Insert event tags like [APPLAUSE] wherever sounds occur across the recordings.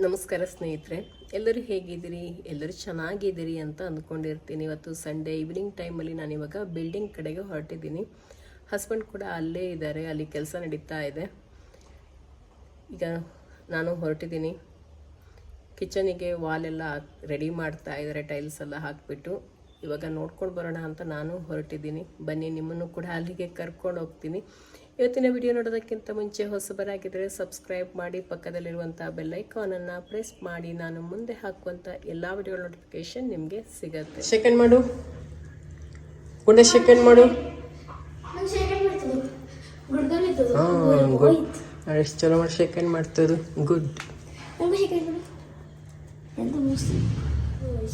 ನಮಸ್ಕಾರ ಸ್ನೇಹಿತರೆ, ಎಲ್ಲರೂ ಹೇಗಿದ್ದೀರಿ? ಎಲ್ಲರೂ ಚೆನ್ನಾಗಿದ್ದೀರಿ ಅಂತ ಅಂದ್ಕೊಂಡಿರ್ತೀನಿ. ಇವತ್ತು ಸಂಡೇ ಈವ್ನಿಂಗ್ ಟೈಮಲ್ಲಿ ನಾನು ಇವಾಗ ಬಿಲ್ಡಿಂಗ್ ಕಡೆಗೆ ಹೊರಟಿದ್ದೀನಿ. ಹಸ್ಬೆಂಡ್ ಕೂಡ ಅಲ್ಲೇ ಇದ್ದಾರೆ, ಅಲ್ಲಿ ಕೆಲಸ ನಡೀತಾ ಇದೆ. ಈಗ ನಾನು ಹೊರಟಿದ್ದೀನಿ. ಕಿಚನಿಗೆ ವಾಲೆಲ್ಲ ರೆಡಿ ಮಾಡ್ತಾ ಇದ್ದಾರೆ ಟೈಲ್ಸ್ ಎಲ್ಲ ಹಾಕಿಬಿಟ್ಟು. ಇವಾಗ ನೋಡ್ಕೊಂಡು ಬರೋಣ ಅಂತ ನಾನು ಹೊರಟಿದ್ದೀನಿ. ಬನ್ನಿ ನಿಮ್ಮನ್ನು ಕೂಡ ಅಲ್ಲಿಗೆ ಕರ್ಕೊಂಡು ಹೋಗ್ತೀನಿ. ಇವತ್ತಿನ ವಿಡಿಯೋ ನೋಡೋದಕ್ಕಿಂತ ಮುಂಚೆ ಹೊಸಬರಾಗಿದ್ದರೆ ಸಬ್ಸ್ಕ್ರೈಬ್ ಮಾಡಿ ಪಕ್ಕದಲ್ಲಿರುವಂಥ ಬೆಲ್ಲೈಕಾನನ್ನು ಪ್ರೆಸ್ ಮಾಡಿ ನಾನು ಮುಂದೆ ಹಾಕುವಂಥ ಎಲ್ಲ ವಿಡಿಯೋ ನೋಟಿಫಿಕೇಶನ್ ನಿಮಗೆ ಸಿಗುತ್ತೆ. ಸೆಕೆಂಡ್ ಮಾಡು. ಗುಂಡೆ ಸೆಕೆಂಡ್ ಮಾಡು. ಹಾಂ ಗುಡ್. ಎಷ್ಟು ಚಲೋ ಮಾಡಿ ಸೆಕೆಂಡ್ ಮಾಡ್ತದು ಗುಡ್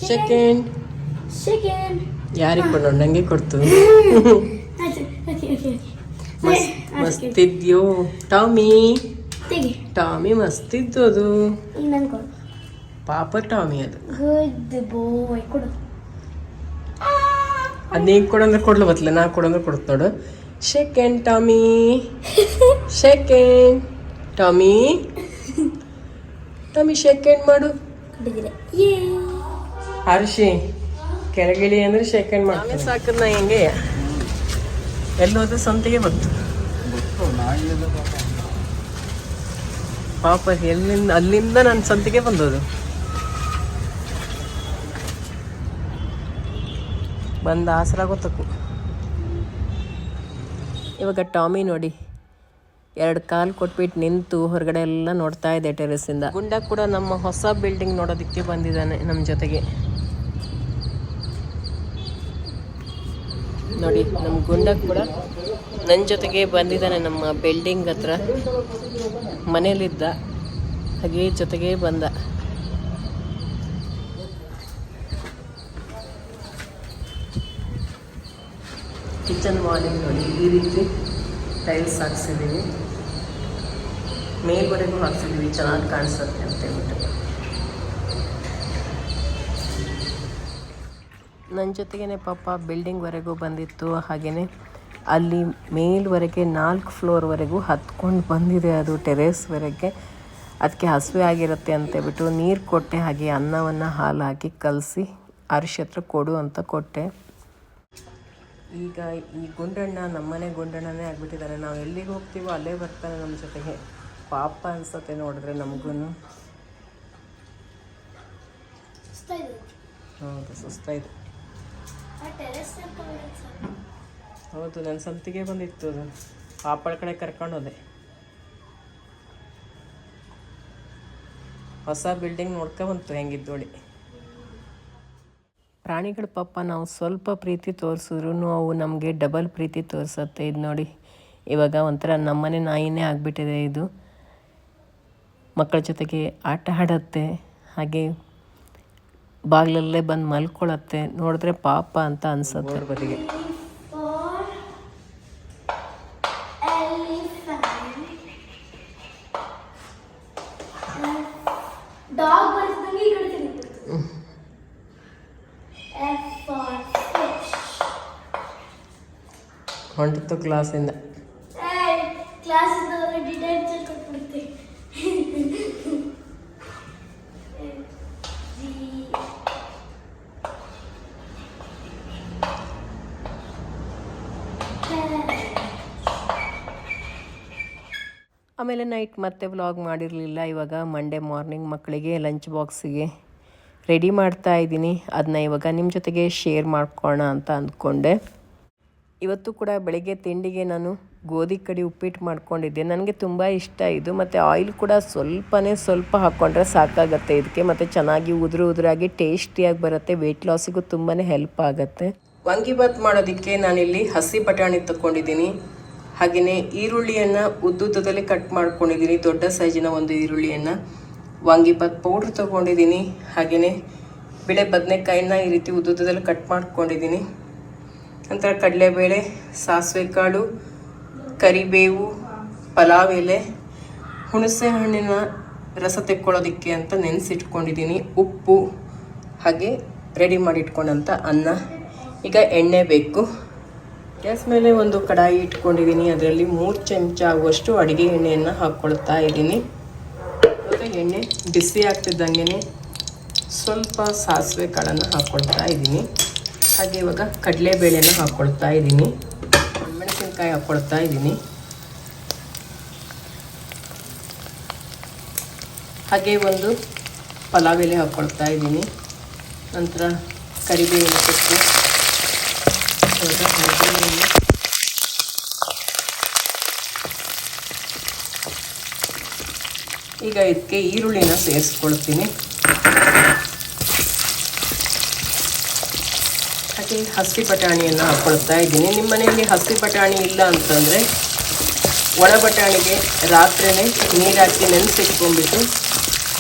ಸೆಕೆಂಡ್ Second. ಯಾರಿಗೆ ಕೊಡೋಣ ನಂಗೆ ಕೊಡ್ತು. [LAUGHS] ಮಸ್ತಿದ್ಯೋ? ಟಾಮಿ. ತೆಗಿ. ಟಾಮಿ ಮಸ್ತಿದ್ದು ಅದು. ಈಗ ನನ್ ಕೊಡು. ಪಾಪ ಟಾಮಿ ಅದು. ಗುಡ್ ಬಾಯ್ ಕೊಡು. ಅದು ಕೊಡಂದ್ರೆ ಕೊಡ್ಲು ಬತ್ತಲ್ಲ ನಾ ಕೊಡಂದ್ರೆ ಕೊಡ್ತು ನೋಡು. Shake hand Tommy. [LAUGHS] Shake hand Tommy. [LAUGHS] Tommy shake hand ಮಾಡು. ಏ ಹರ್ಷಿ. ಕೆಳಗಿಳಿ ಅಂದ್ರೆ ಶೇಖಂಡ್ ಮಾಡಿ ಸಾಕದ್ ಹೆಂಗೆ? ಎಲ್ಲೋದು ಸಂತೆಗೆ ಬಂತು. ಪಾಪ ಎಲ್ಲಿಂದ ಅಲ್ಲಿಂದ ನನ್ನ ಸಂತಿಗೆ ಬಂದೋದು ಬಂದ ಆಸರ ಗೊತ್ತಕ್ಕು. ಇವಾಗ ಟಾಮಿ ನೋಡಿ. ಎರಡು ಕಾಲು ಕೊಟ್ಬಿಟ್ಟು ನಿಂತು ಹೊರಗಡೆ ಎಲ್ಲ ನೋಡ್ತಾ ಇದೆ ಟೆರೆಸ್ಸಿಂದ ಗುಂಡ ಕೂಡ ನಮ್ಮ ಹೊಸ ಬಿಲ್ಡಿಂಗ್ ನೋಡೋದಿಕ್ಕೆ ಬಂದಿದ್ದಾನೆ ನಮ್ಮ ಜೊತೆಗೆ. ನೋಡಿ ನಮ್ಮ ಗುಂಡ ಕೂಡ ನನ್ನ ಜೊತೆಗೆ ಬಂದಿದ್ದಾನೆ ನಮ್ಮ ಬಿಲ್ಡಿಂಗ್ ಹತ್ರ. ಮನೇಲಿದ್ದ, ಹಾಗೆ ಜೊತೆಗೆ ಬಂದ. ಕಿಚನ್ ವಾಲಿಗೆ ನೋಡಿ, ಈ ರೀತಿ ಟೈಲ್ಸ್ ಹಾಕ್ಸಿದ್ದೀವಿ ಮೇಲ್ವರೆಗೂ ಹಾಕ್ಸಿದ್ದೀವಿ ಚೆನ್ನಾಗಿ ಕಾಣಿಸುತ್ತೆ ಅಂತ ಹೇಳ್ಬಿಟ್ಟು. ನನ್ನ ಜೊತೆಗೇ ಪಾಪ ಬಿಲ್ಡಿಂಗ್ವರೆಗೂ ಬಂದಿತ್ತು ಹಾಗೆಯೇ ಅಲ್ಲಿ ಮೇಲ್ವರೆಗೆ ನಾಲ್ಕು ಫ್ಲೋರ್ವರೆಗೂ ಹತ್ಕೊಂಡು ಬಂದಿದೆ ಅದು ಟೆರೇಸ್ವರೆಗೆ ಅದಕ್ಕೆ ಹಸಿವೆ ಆಗಿರುತ್ತೆ ಅಂತೇಳ್ಬಿಟ್ಟು ನೀರು ಕೊಟ್ಟೆ ಹಾಗೆ ಅನ್ನವನ್ನು ಹಾಲು ಹಾಕಿ ಕಲಸಿ ಅರಿಶಿ ಹತ್ರ ಕೊಡು ಅಂತ ಕೊಟ್ಟೆ. ಈಗ ಈ ಗುಂಡಣ್ಣ ನಮ್ಮನೆ ಗುಂಡಣ್ಣನೇ ಆಗಿಬಿಟ್ಟಿದ್ದಾರೆ ನಾವು ಎಲ್ಲಿಗೆ ಹೋಗ್ತೀವೋ ಅಲ್ಲೇ ಬರ್ತಾನೆ ನಮ್ಮ ಜೊತೆಗೆ. ಪಾಪ ಅನ್ಸತ್ತೆ ನೋಡಿದ್ರೆ ನಮಗೂ ಹೌದು ಸುಸ್ತಾಯಿತು ಹೌದು ನನ್ನ ಸಂತಿಗೆ ಬಂದಿತ್ತು ಅದು ಪಾಪಳ ಕಡೆ ಕರ್ಕೊಂಡು ಹೋದೆ. ಹೊಸ ಬಿಲ್ಡಿಂಗ್ ನೋಡ್ಕೊಬಂತು ಹೆಂಗಿದ್ದೋಳಿ ಪ್ರಾಣಿಗಳ ಪಾಪ ನಾವು ಸ್ವಲ್ಪ ಪ್ರೀತಿ ತೋರಿಸಿದ್ರು ಅವು ನಮಗೆ ಡಬಲ್ ಪ್ರೀತಿ ತೋರಿಸುತ್ತೆ. ಇದು ನೋಡಿ ಇವಾಗ ಒಂಥರ ನಮ್ಮನೆ ನಾಯಿನೇ ಆಗಿಬಿಟ್ಟಿದೆ ಇದು. ಮಕ್ಕಳ ಜೊತೆಗೆ ಆಟ ಆಡುತ್ತೆ ಹಾಗೆ ಬಾಗಿಲಲ್ಲೇ ಬಂದು ಮಲ್ಕೊಳತ್ತೆ. ನೋಡಿದ್ರೆ ಪಾಪ ಅಂತ ಅನ್ಸುತ್ತೆ. ಬದಿಗೆ ಡಾಗ್ ಕ್ಲಾಸಿಂದ ಕ್ಲಾಸಿಂದ ಡಿಟೇಲ್ಸ್ ತಿರುಗ್ಬಿಡ್ತು. ಆಮೇಲೆ ನೈಟ್ ಮತ್ತೆ ವ್ಲಾಗ್ ಮಾಡಿರಲಿಲ್ಲ. ಇವಾಗ ಮಂಡೇ ಮಾರ್ನಿಂಗ್ ಮಕ್ಕಳಿಗೆ ಲಂಚ್ ಬಾಕ್ಸಿಗೆ ರೆಡಿ ಮಾಡ್ತಾ ಇದ್ದೀನಿ. ಅದನ್ನ ಇವಾಗ ನಿಮ್ಮ ಜೊತೆಗೆ ಶೇರ್ ಮಾಡ್ಕೋಣ ಅಂತ ಅಂದ್ಕೊಂಡೆ. ಇವತ್ತು ಕೂಡ ಬೆಳಗ್ಗೆ ತಿಂಡಿಗೆ ನಾನು ಗೋಧಿ ಕಡಿ ಉಪ್ಪಿಟ್ಟು ಮಾಡ್ಕೊಂಡಿದ್ದೆ. ನನಗೆ ತುಂಬ ಇಷ್ಟ ಇದು. ಮತ್ತು ಆಯಿಲ್ ಕೂಡ ಸ್ವಲ್ಪನೇ ಸ್ವಲ್ಪ ಹಾಕ್ಕೊಂಡ್ರೆ ಸಾಕಾಗತ್ತೆ ಇದಕ್ಕೆ. ಮತ್ತು ಚೆನ್ನಾಗಿ ಉದುರು ಉದುರಾಗಿ ಟೇಸ್ಟಿಯಾಗಿ ಬರುತ್ತೆ. ವೆಯ್ಟ್ ಲಾಸಿಗೂ ತುಂಬಾ ಹೆಲ್ಪ್ ಆಗುತ್ತೆ. ವಾಂಗಿಬಾತ್ ಮಾಡೋದಕ್ಕೆ ನಾನಿಲ್ಲಿ ಹಸಿ ಬಟಾಣಿ ತಗೊಂಡಿದ್ದೀನಿ ಹಾಗೆಯೇ ಈರುಳ್ಳಿಯನ್ನು ಉದ್ದುದ್ದದಲ್ಲಿ ಕಟ್ ಮಾಡ್ಕೊಂಡಿದ್ದೀನಿ, ದೊಡ್ಡ ಸೈಜಿನ ಒಂದು ಈರುಳ್ಳಿಯನ್ನು. ವಾಂಗಿಬಾತ್ ಪೌಡ್ರ್ ತೊಗೊಂಡಿದ್ದೀನಿ ಹಾಗೆಯೇ ಬಿಳೆ ಬದನೆಕಾಯಿನ ಈ ರೀತಿ ಉದ್ದುದ್ದದಲ್ಲಿ ಕಟ್ ಮಾಡ್ಕೊಂಡಿದ್ದೀನಿ. ನಂತರ ಕಡಲೆಬೇಳೆ ಸಾಸಿವೆ ಕಾಳು ಕರಿಬೇವು, ಪಲಾವ್ ಎಲೆ, ಹುಣಸೆ ಹಣ್ಣಿನ ರಸ ತೆಕ್ಕೊಳ್ಳೋದಕ್ಕೆ ಅಂತ ನೆನೆಸಿಟ್ಕೊಂಡಿದ್ದೀನಿ. ಉಪ್ಪು ಹಾಗೆ ರೆಡಿ ಮಾಡಿಟ್ಕೊಂಡಂಥ ಅನ್ನ. ಈಗ ಎಣ್ಣೆ ಬೇಕು. ಗ್ಯಾಸ್ ಮೇಲೆ ಒಂದು ಕಡಾಯಿ ಇಟ್ಕೊಂಡಿದ್ದೀನಿ. ಅದರಲ್ಲಿ ಮೂರು ಚಮಚ ಆಗುವಷ್ಟು ಅಡುಗೆ ಎಣ್ಣೆಯನ್ನು ಹಾಕ್ಕೊಳ್ತಾ ಇದ್ದೀನಿ. ಮತ್ತು ಎಣ್ಣೆ ಬಿಸಿ ಆಗ್ತಿದ್ದಂಗೆ ಸ್ವಲ್ಪ ಸಾಸಿವೆ ಕಾಳನ್ನು ಹಾಕ್ಕೊಳ್ತಾ ಇದ್ದೀನಿ. ಹಾಗೆ ಇವಾಗ ಕಡಲೆಬೇಳೆನ ಹಾಕ್ಕೊಳ್ತಾ ಇದ್ದೀನಿ. ಮೆಣಸಿನ್ಕಾಯಿ ಹಾಕ್ಕೊಳ್ತಾ ಇದ್ದೀನಿ. ಹಾಗೆ ಒಂದು ಪಲಾವ್ ಎಲೆ ಹಾಕ್ಕೊಳ್ತಾ ಇದ್ದೀನಿ. ನಂತರ ಕರಿಬೇವಿನ ಸೊಪ್ಪು. ಈಗ ಇದಕ್ಕೆ ಈರುಳ್ಳಿನ ಸೇರಿಸ್ಕೊಳ್ತೀನಿ. ಹಾಗೆ ಹಸಿ ಬಟಾಣಿಯನ್ನು ಹಾಕ್ಕೊಳ್ತಾ ಇದ್ದೀನಿ. ನಿಮ್ಮ ಮನೆಯಲ್ಲಿ ಹಸಿ ಬಟಾಣಿ ಇಲ್ಲ ಅಂತಂದರೆ ಒಣ ಬಟಾಣಿಗೆ ರಾತ್ರಿನೇ ನೀರಾಕಿ ನೆನೆಸಿಟ್ಕೊಂಡ್ಬಿಟ್ಟು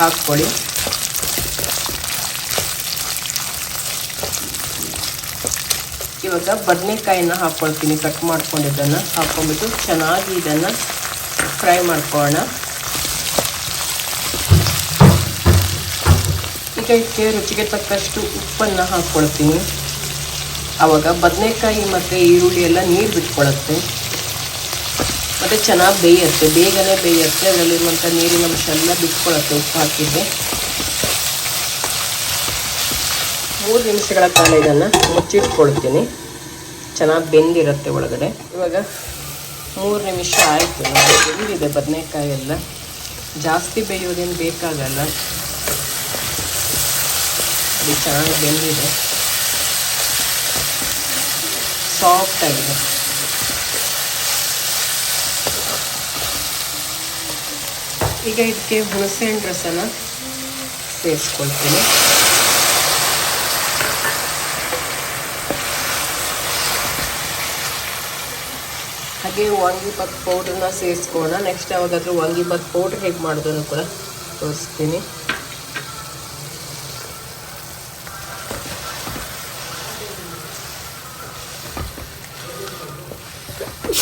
ಹಾಕ್ಕೊಳ್ಳಿ. ಇವಾಗ ಬದನೆಕಾಯಿನ ಹಾಕ್ಕೊಳ್ತೀನಿ. ಕಟ್ ಮಾಡ್ಕೊಂಡಿದ್ದನ್ನು ಹಾಕ್ಕೊಂಡ್ಬಿಟ್ಟು ಚೆನ್ನಾಗಿ ಇದನ್ನು ಫ್ರೈ ಮಾಡ್ಕೊಳ್ಳೋಣ. ಈಗ ಇದಕ್ಕೆ ರುಚಿಗೆ ತಕ್ಕಷ್ಟು ಉಪ್ಪನ್ನು ಹಾಕ್ಕೊಳ್ತೀನಿ. ಆವಾಗ ಬದನೆಕಾಯಿ ಮತ್ತು ಈರುಳ್ಳಿ ಎಲ್ಲ ನೀರು ಬಿಟ್ಕೊಳ್ಳುತ್ತೆ ಮತ್ತು ಚೆನ್ನಾಗಿ ಬೇಯುತ್ತೆ. ಬೇಗನೆ ಬೇಯುತ್ತೆ. ಅದರಲ್ಲಿರುವಂಥ ನೀರಿನ ಅಂಶ ಎಲ್ಲ ಬಿಟ್ಕೊಳ್ಳುತ್ತೆ ಉಪ್ಪು ಹಾಕಿದ್ದೆ ಮೂರು ನಿಮಿಷಗಳ ಕಾಲ ಇದನ್ನು ಮುಚ್ಚಿಟ್ಕೊಳ್ತೀನಿ. ಚೆನ್ನಾಗಿ ಬೆಂದಿರುತ್ತೆ ಒಳಗಡೆ. ಇವಾಗ ಮೂರು ನಿಮಿಷ ಆಯಿತು. ಬೆಂದಿದೆ ಬದನೆಕಾಯಿ ಎಲ್ಲ. ಜಾಸ್ತಿ ಬೇಯೋದೇನು ಬೇಕಾಗಲ್ಲ. ಅದು ಚೆನ್ನಾಗಿ ಬೆಂದಿದೆ. ಸಾಫ್ಟ್ ಆಗಿದೆ. ಈಗ ಇದಕ್ಕೆ ಹುಣಸೆಹಣ್ಣು ರಸನ ಸೇರಿಸ್ಕೊಳ್ತೀನಿ. ಹಾಗೆ ವಾಂಗಿಬಾತ್ ಪೌಡ್ರನ್ನ ಸೇರಿಸ್ಕೋಣ ನೆಕ್ಸ್ಟ್ ಯಾವಾಗಾದರೂ ವಾಂಗಿಬಾತ್ ಪೌಡ್ರ್ ಹೇಗೆ ಮಾಡೋದನ್ನು ಕೂಡ ತೋರಿಸ್ತೀನಿ.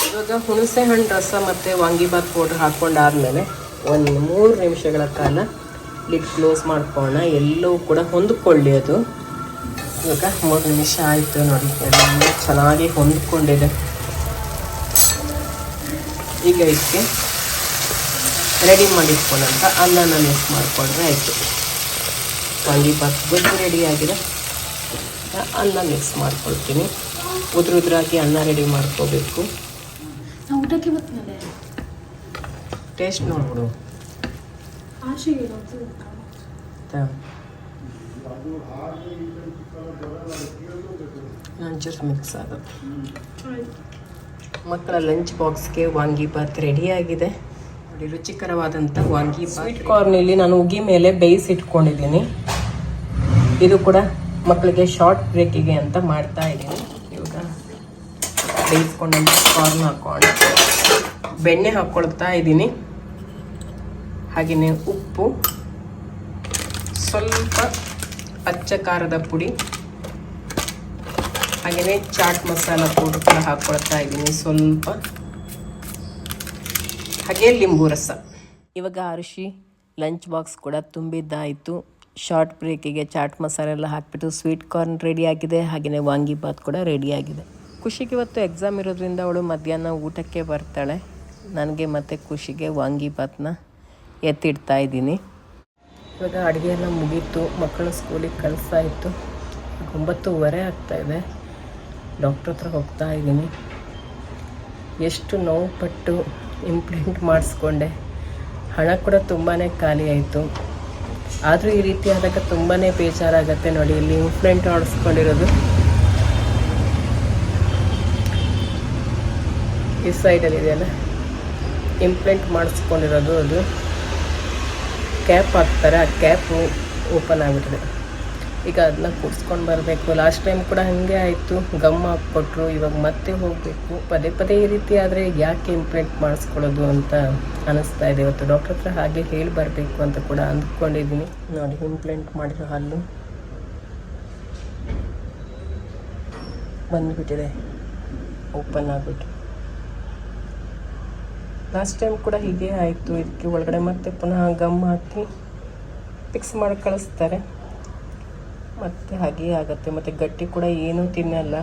ಇವಾಗ ಹುಣಸೆ ಹಣ್ಣು ರಸ ಮತ್ತು ವಾಂಗಿಬಾತ್ ಪೌಡ್ರ್ ಹಾಕ್ಕೊಂಡಾದ್ಮೇಲೆ ಒಂದು ಮೂರು ನಿಮಿಷಗಳ ಕಾಲ ಲಿಡ್ ಕ್ಲೋಸ್ ಮಾಡ್ಕೊಳ್ಳೋಣ. ಎಲ್ಲವೂ ಕೂಡ ಹೊಂದ್ಕೊಳ್ಳಿ ಅದು. ಇವಾಗ ಮೂರು ನಿಮಿಷ ಆಯಿತು ನೋಡಿ. ಎಲ್ಲ ಚೆನ್ನಾಗಿ ಹೊಂದ್ಕೊಂಡಿದೆ. ಈಗ ಇದಕ್ಕೆ ರೆಡಿ ಮಾಡಿಟ್ಕೊಂಡಂತ ಅನ್ನನ ಮಿಕ್ಸ್ ಮಾಡಿಕೊಂಡ್ರೆ ಆಯಿತು. ವಾಂಗಿಬಾತ್ ಗೊಜ್ಜು ರೆಡಿ ಆಗಿದೆ. ಈಗ ಅನ್ನ ಮಿಕ್ಸ್ ಮಾಡ್ಕೊಳ್ತೀನಿ. ಉದ್ರು ಉದ್ರಾಗಿ ಅನ್ನ ರೆಡಿ ಮಾಡ್ಕೋಬೇಕು. ಊಟಕ್ಕೆ ಟೇಸ್ಟ್ ನೋಡ್ಬಿಡು. ಒಂಚೂರು ಮಿಕ್ಸ್ ಆಗುತ್ತೆ ಮಕ್ಕಳ ಲಂಚ್ ಬಾಕ್ಸ್ಗೆ ವಾಂಗಿಬಾತ್ ರೆಡಿಯಾಗಿದೆ ನೋಡಿ ರುಚಿಕರವಾದಂಥ ವಾಂಗಿ ಸ್ವೀಟ್ ಕಾರ್ನಲ್ಲಿ ನಾನು ಉಗಿ ಮೇಲೆ ಬೇಯಿಸಿಟ್ಕೊಂಡಿದ್ದೀನಿ ಇದು ಕೂಡ ಮಕ್ಕಳಿಗೆ ಶಾರ್ಟ್ ಬ್ರೇಕಿಗೆ ಅಂತ ಮಾಡ್ತಾ ಇದ್ದೀನಿ. ಇವಾಗ ಬೇಯಿಸ್ಕೊಂಡಂಥ ಕಾರ್ನ್ ಹಾಕೋಣ ಬೆಣ್ಣೆ ಹಾಕ್ಕೊಳ್ತಾ ಇದ್ದೀನಿ. ಹಾಗೆಯೇ ಉಪ್ಪು. ಸ್ವಲ್ಪ ಅಚ್ಚ ಖಾರದ ಪುಡಿ. ಹಾಗೆಯೇ ಚಾಟ್ ಮಸಾಲ ಪೌಡ್ರ್ ಕೂಡ ಹಾಕ್ಕೊಳ್ತಾ ಇದ್ದೀನಿ. ಸ್ವಲ್ಪ ಹಾಗೆ ಲಿಂಬು ರಸ. ಇವಾಗ ಅರಿಶಿ ಲಂಚ್ ಬಾಕ್ಸ್ ಕೂಡ ತುಂಬಿದ್ದಾಯಿತು. ಶಾರ್ಟ್ ಬ್ರೇಕಿಗೆ ಚಾಟ್ ಮಸಾಲೆ ಎಲ್ಲ ಹಾಕಿಬಿಟ್ಟು ಸ್ವೀಟ್ ಕಾರ್ನ್ ರೆಡಿ ಆಗಿದೆ. ಹಾಗೆಯೇ ವಾಂಗಿಬಾತ್ ಕೂಡ ರೆಡಿ ಆಗಿದೆ. ಖುಷಿಗೆ ಇವತ್ತು ಎಕ್ಸಾಮ್ ಇರೋದ್ರಿಂದ ಅವಳು ಮಧ್ಯಾಹ್ನ ಊಟಕ್ಕೆ ಬರ್ತಾಳೆ. ನನಗೆ ಮತ್ತು ಖುಷಿಗೆ ವಾಂಗಿಬಾತ್ನ ಎತ್ತಿಡ್ತಾ ಇದ್ದೀನಿ. ಇವಾಗ ಅಡುಗೆ ಎಲ್ಲ ಮುಗೀತು. ಮಕ್ಕಳು ಸ್ಕೂಲಿಗೆ ಕಳಿಸಾಯಿತು ಒಂಬತ್ತೂವರೆ ಆಗ್ತಾಯಿದೆ ಡಾಕ್ಟ್ರ್ ಹತ್ರ ಹೋಗ್ತಾ ಇದ್ದೀನಿ. ಎಷ್ಟು ನೋವು ಪಟ್ಟು ಇಂಪ್ಲೆಂಟ್ ಮಾಡಿಸ್ಕೊಂಡೆ. ಹಣ ಕೂಡ ತುಂಬಾ ಖಾಲಿ ಆಯಿತು. ಆದರೂ ಈ ರೀತಿ ಆದಾಗ ತುಂಬಾ ಬೇಜಾರಾಗತ್ತೆ ನೋಡಿ, ಇಲ್ಲಿ ಇಂಪ್ಲೆಂಟ್ ಮಾಡಿಸ್ಕೊಂಡಿರೋದು. ಈ ಸೈಡಲ್ಲಿ ಇದೆಯಲ್ಲ? ಇಂಪ್ಲೆಂಟ್ ಮಾಡಿಸ್ಕೊಂಡಿರೋದು ಅದು. ಕ್ಯಾಪ್ ಹಾಕ್ತಾರೆ, ಆ ಕ್ಯಾಪು ಓಪನ್ ಆಗಿಬಿಟ್ಟಿದೆ. ಈಗ ಅದನ್ನ ಕೂಡ್ಸ್ಕೊಂಡು ಬರಬೇಕು. ಲಾಸ್ಟ್ ಟೈಮ್ ಕೂಡ ಹಾಗೆ ಆಯಿತು. ಗಮ್ ಹಾಕ್ಕೊಟ್ರು, ಇವಾಗ ಮತ್ತೆ ಹೋಗಬೇಕು. ಪದೇ ಪದೇ ಈ ರೀತಿ ಆದರೆ ಯಾಕೆ ಇಂಪ್ಲೆಂಟ್ ಮಾಡಿಸ್ಕೊಳ್ಳೋದು ಅಂತ ಅನಿಸ್ತಾ ಇದೆ. ಇವತ್ತು ಡಾಕ್ಟರ್ ಹತ್ರ ಹಾಗೆ ಹೇಳಿ ಬರಬೇಕು ಅಂತ ಕೂಡ ಅಂದ್ಕೊಂಡಿದ್ದೀನಿ. ನೋಡಿ ಇಂಪ್ಲೆಂಟ್ ಮಾಡಿರೋ ಹಲ್ಲು. ಬಂದುಬಿಟ್ಟಿದೆ. ಓಪನ್ ಆಗಿಬಿಟ್ಟು. ಲಾಸ್ಟ್ ಟೈಮ್ ಕೂಡ ಹೀಗೆ ಆಯಿತು. ಇದಕ್ಕೆ ಒಳಗಡೆ ಮತ್ತೆ ಪುನಃ ಗಮ್ ಹಾಕಿ ಫಿಕ್ಸ್ ಮಾಡಿ ಕಳಿಸ್ತಾರೆ. ಮತ್ತೆ ಹಾಗೆ ಆಗುತ್ತೆ, ಮತ್ತು ಗಟ್ಟಿ ಕೂಡ ಏನೂ ತಿನ್ನಲ್ಲ.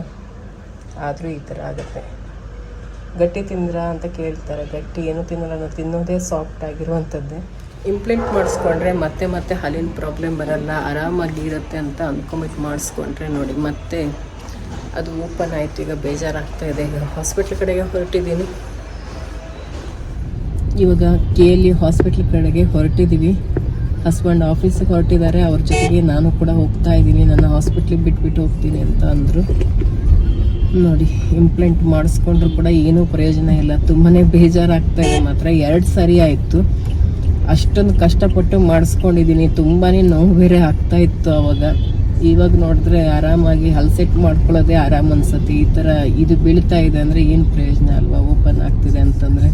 ಆದರೂ ಈ ಥರ ಆಗುತ್ತೆ. ಗಟ್ಟಿ ತಿಂದ್ರ ಅಂತ ಕೇಳ್ತಾರೆ. ಗಟ್ಟಿ ಏನೂ ತಿನ್ನಲ್ಲ ನಾವು ತಿನ್ನೋದೇ ಸಾಫ್ಟ್ ಆಗಿರುವಂಥದ್ದೇ. ಇಂಪ್ಲೆಂಟ್ ಮಾಡಿಸ್ಕೊಂಡ್ರೆ ಮತ್ತೆ ಮತ್ತೆ ಹಾಲಿನ ಪ್ರಾಬ್ಲಮ್ ಬರಲ್ಲ. ಆರಾಮಾಗಿ ಇರುತ್ತೆ ಅಂತ ಅಂದ್ಕೊಂಬಿಟ್ಟು ಮಾಡಿಸ್ಕೊಂಡ್ರೆ ನೋಡಿ. ಮತ್ತೆ ಅದು ಓಪನ್ ಆಯಿತು, ಈಗ ಬೇಜಾರಾಗ್ತಾ ಇದೆ. ಈಗ ಹಾಸ್ಪಿಟ್ಲ್ ಕಡೆಗೆ ಹೊರಟಿದ್ದೀನಿ. ಇವಾಗ ಕೆ ಎಲ್ ಹಾಸ್ಪಿಟ್ಲ್ ಕಡೆಗೆ ಹೊರಟಿದ್ದೀವಿ. ಹಸ್ಬೆಂಡ್ ಆಫೀಸಿಗೆ ಹೊರಟಿದ್ದಾರೆ, ಅವ್ರ ಜೊತೆಗೆ ನಾನು ಕೂಡ ಹೋಗ್ತಾ ಇದ್ದೀನಿ, ನನ್ನ ಹಾಸ್ಪಿಟ್ಲಿಗೆ ಬಿಟ್ಬಿಟ್ಟು ಹೋಗ್ತೀನಿ ಅಂತ ಅಂದರು. ನೋಡಿ ಇಂಪ್ಲೆಂಟ್ ಮಾಡಿಸ್ಕೊಂಡ್ರು ಕೂಡ ಏನೂ ಪ್ರಯೋಜನ ಇಲ್ಲ. ತುಂಬಾ ಬೇಜಾರಾಗ್ತಾ ಇದೆ ಮಾತ್ರ. ಎರಡು ಸರಿ ಆಯಿತು. ಅಷ್ಟೊಂದು ಕಷ್ಟಪಟ್ಟು ಮಾಡಿಸ್ಕೊಂಡಿದ್ದೀನಿ. ತುಂಬಾ ನೋವು ಬೇರೆ ಆಗ್ತಾ ಇತ್ತು ಅವಾಗ. ಇವಾಗ ನೋಡಿದ್ರೆ ಆರಾಮಾಗಿ ಹಲ್ಸೆಟ್ ಮಾಡ್ಕೊಳ್ಳೋದೇ ಆರಾಮ್ ಅನ್ಸತ್ತೆ. ಈ ಥರ ಇದು ಬೀಳ್ತಾ ಇದೆ ಅಂದರೆ ಏನು ಪ್ರಯೋಜನ ಅಲ್ವಾ? ಓಪನ್ ಆಗ್ತಿದೆ ಅಂತಂದರೆ.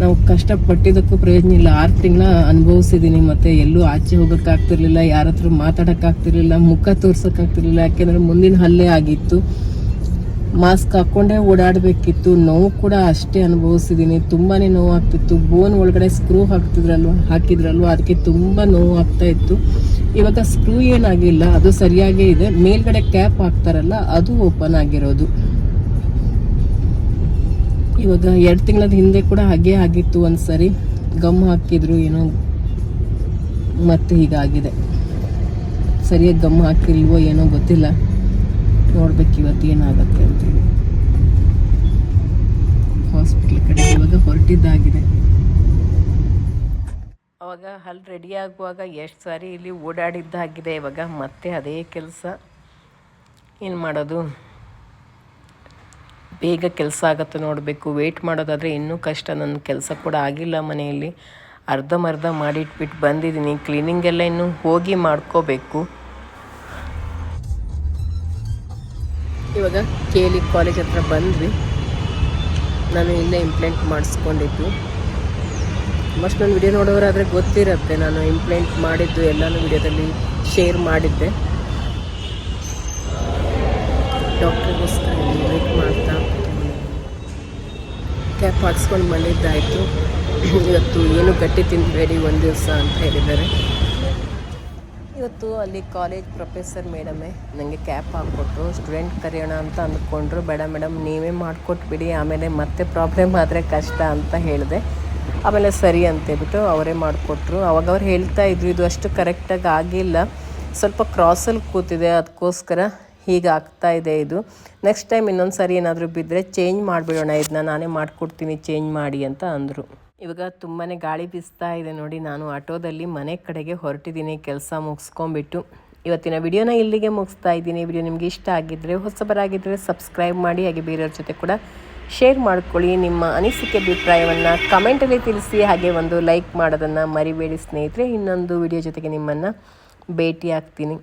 ನಾವು ಕಷ್ಟಪಟ್ಟಿದ್ದಕ್ಕೂ ಪ್ರಯೋಜನ ಇಲ್ಲ. ಆರು ತಿಂಗಳ ಅನುಭವಿಸಿದ್ದೀನಿ ಮತ್ತೆ ಎಲ್ಲೂ ಆಚೆ ಹೋಗೋಕ್ಕಾಗ್ತಿರ್ಲಿಲ್ಲ ಯಾರ ಹತ್ರ ಮಾತಾಡೋಕ್ಕಾಗ್ತಿರ್ಲಿಲ್ಲ, ಮುಖ ತೋರ್ಸೋಕ್ಕಾಗ್ತಿರ್ಲಿಲ್ಲ. ಯಾಕೆಂದರೆ ಮುಂದಿನ ಹಲ್ಲೆ ಆಗಿತ್ತು. ಮಾಸ್ಕ್ ಹಾಕ್ಕೊಂಡೇ ಓಡಾಡಬೇಕಿತ್ತು. ನೋವು ಕೂಡ ಅಷ್ಟೇ ಅನುಭವಿಸಿದ್ದೀನಿ ತುಂಬಾ ನೋವು ಆಗ್ತಿತ್ತು ಬೋನ್ ಒಳಗಡೆ ಸ್ಕ್ರೂ ಹಾಕ್ತಿದ್ರಲ್ವ, ಹಾಕಿದ್ರಲ್ವ? ಅದಕ್ಕೆ ತುಂಬ ನೋವು ಆಗ್ತಾ ಇತ್ತು. ಇವಾಗ ಸ್ಕ್ರೂ ಏನಾಗಿಲ್ಲ, ಅದು ಸರಿಯಾಗೇ ಇದೆ. ಮೇಲ್ಗಡೆ ಕ್ಯಾಪ್ ಹಾಕ್ತಾರಲ್ಲ, ಅದು ಓಪನ್ ಆಗಿರೋದು. ಇವಾಗ ಎರಡು ತಿಂಗಳ ಹಿಂದೆ ಕೂಡ ಹಾಗೆ ಆಗಿತ್ತು ಒಂದು ಸರಿ ಗಮ್ ಹಾಕಿದ್ರು ಏನೋ ಮತ್ತೆ ಹೀಗಾಗಿದೆ. ಸರಿಯಾಗಿ ಗಮ್ ಹಾಕಿಲ್ವೋ ಏನೋ ಗೊತ್ತಿಲ್ಲ. ನೋಡ್ಬೇಕು ಇವತ್ತು ಏನಾಗುತ್ತೆ ಅಂತೇಳಿ ಹಾಸ್ಪಿಟ್ಲ್ ಕಡೆ ಇವಾಗ ಹೊರಟಿದ್ದಾಗಿದೆ. ಅವಾಗ ಅಲ್ಲಿ ರೆಡಿ ಆಗುವಾಗ ಎಷ್ಟು ಸಾರಿ ಇಲ್ಲಿ ಓಡಾಡಿದ್ದಾಗಿದೆ. ಇವಾಗ ಮತ್ತೆ ಅದೇ ಕೆಲಸ. ಏನು ಮಾಡೋದು? ಬೇಗ ಕೆಲಸ ಆಗುತ್ತೆ ನೋಡಬೇಕು. ವೆಯ್ಟ್ ಮಾಡೋದಾದರೆ ಇನ್ನೂ ಕಷ್ಟ. ನನ್ನ ಕೆಲಸ ಕೂಡ ಆಗಿಲ್ಲ ಮನೆಯಲ್ಲಿ. ಅರ್ಧಮರ್ಧ ಮಾಡಿಟ್ಬಿಟ್ಟು ಬಂದಿದ್ದೀನಿ. ಕ್ಲೀನಿಂಗ್ ಎಲ್ಲ ಇನ್ನೂ ಹೋಗಿ ಮಾಡ್ಕೋಬೇಕು. ಇವಾಗ ಕೇಲಿ ಕಾಲೇಜ್ ಹತ್ರ ಬಂದ್ವಿ. ನಾನು ಇಲ್ಲೇ ಇಂಪ್ಲೆಂಟ್ ಮಾಡಿಸ್ಕೊಂಡಿದ್ದು. ಮಸ್ಟ್ ನನ್ನ ವಿಡಿಯೋ ನೋಡೋರಾದರೆ ಗೊತ್ತಿರುತ್ತೆ. ನಾನು ಇಂಪ್ಲೆಂಟ್ ಮಾಡಿದ್ದು, ಎಲ್ಲನೂ ವಿಡಿಯೋದಲ್ಲಿ ಶೇರ್ ಮಾಡಿದ್ದೆ. ಡಾಕ್ಟ್ರಿಗೋಸ್ಕರ ಕ್ಯಾಪ್ ಹಾಕ್ಸ್ಕೊಂಡು ಬಂದಿದ್ದಾಯಿತು ಇವತ್ತು ಏನು ಗಟ್ಟಿ ತಿನ್ನಬೇಡಿ ಒಂದು ದಿವಸ ಅಂತ ಹೇಳಿದ್ದಾರೆ. ಇವತ್ತು ಅಲ್ಲಿ ಕಾಲೇಜ್ ಪ್ರೊಫೆಸರ್ ಮೇಡಮೇ ನನಗೆ ಕ್ಯಾಪ್ ಹಾಕ್ಕೊಟ್ರು. ಸ್ಟೂಡೆಂಟ್ ಕರೆಯೋಣ ಅಂತ ಅಂದ್ಕೊಂಡ್ರು. ಬೇಡ ಮೇಡಮ್, ನೀವೇ ಮಾಡಿಕೊಟ್ಬಿಡಿ. ಆಮೇಲೆ ಮತ್ತೆ ಪ್ರಾಬ್ಲಮ್ ಆದರೆ ಕಷ್ಟ ಅಂತ ಹೇಳಿದೆ. ಆಮೇಲೆ ಸರಿ ಅಂತೇಳ್ಬಿಟ್ಟು ಅವರೇ ಮಾಡಿಕೊಟ್ರು. ಅವಾಗ ಅವ್ರು ಹೇಳ್ತಾ ಇದ್ರು, ಇದು ಅಷ್ಟು ಕರೆಕ್ಟಾಗಿ ಆಗಿಲ್ಲ. ಸ್ವಲ್ಪ ಕ್ರಾಸಲ್ಲಿ ಕೂತಿದೆ. ಅದಕ್ಕೋಸ್ಕರ ಹೀಗೆ ಆಗ್ತಾ ಇದೆ ಇದು. ನೆಕ್ಸ್ಟ್ ಟೈಮ್ ಇನ್ನೊಂದು ಸರಿ ಏನಾದರೂ ಬಿದ್ದರೆ ಚೇಂಜ್ ಮಾಡಿಬಿಡೋಣ ಇದನ್ನ ನಾನೇ ಮಾಡಿಕೊಡ್ತೀನಿ ಚೇಂಜ್ ಮಾಡಿ ಅಂತ ಅಂದರು. ಇವಾಗ ತುಂಬಾ ಗಾಳಿ ಬೀಸ್ತಾ ಇದೆ ನೋಡಿ, ನಾನು ಆಟೋದಲ್ಲಿ ಮನೆ ಕಡೆಗೆ ಹೊರಟಿದ್ದೀನಿ, ಕೆಲಸ ಮುಗಿಸ್ಕೊಂಬಿಟ್ಟು ಇವತ್ತಿನ ವಿಡಿಯೋನ ಇಲ್ಲಿಗೆ ಮುಗಿಸ್ತಾ ಇದ್ದೀನಿ. ವಿಡಿಯೋ ನಿಮಗೆ ಇಷ್ಟ ಆಗಿದ್ದರೆ ಹೊಸಬರಾಗಿದ್ದರೆ ಸಬ್ಸ್ಕ್ರೈಬ್ ಮಾಡಿ, ಹಾಗೆ ಬೇರೆಯವ್ರ ಜೊತೆ ಕೂಡ ಶೇರ್ ಮಾಡ್ಕೊಳ್ಳಿ. ನಿಮ್ಮ ಅನಿಸಿಕೆ, ಅಭಿಪ್ರಾಯವನ್ನು ಕಮೆಂಟಲ್ಲಿ ತಿಳಿಸಿ, ಹಾಗೆ ಒಂದು ಲೈಕ್ ಮಾಡೋದನ್ನು ಮರಿಬೇಡಿ ಸ್ನೇಹಿತರೆ. ಇನ್ನೊಂದು ವಿಡಿಯೋ ಜೊತೆಗೆ ನಿಮ್ಮನ್ನು ಭೇಟಿ ಆಗ್ತೀನಿ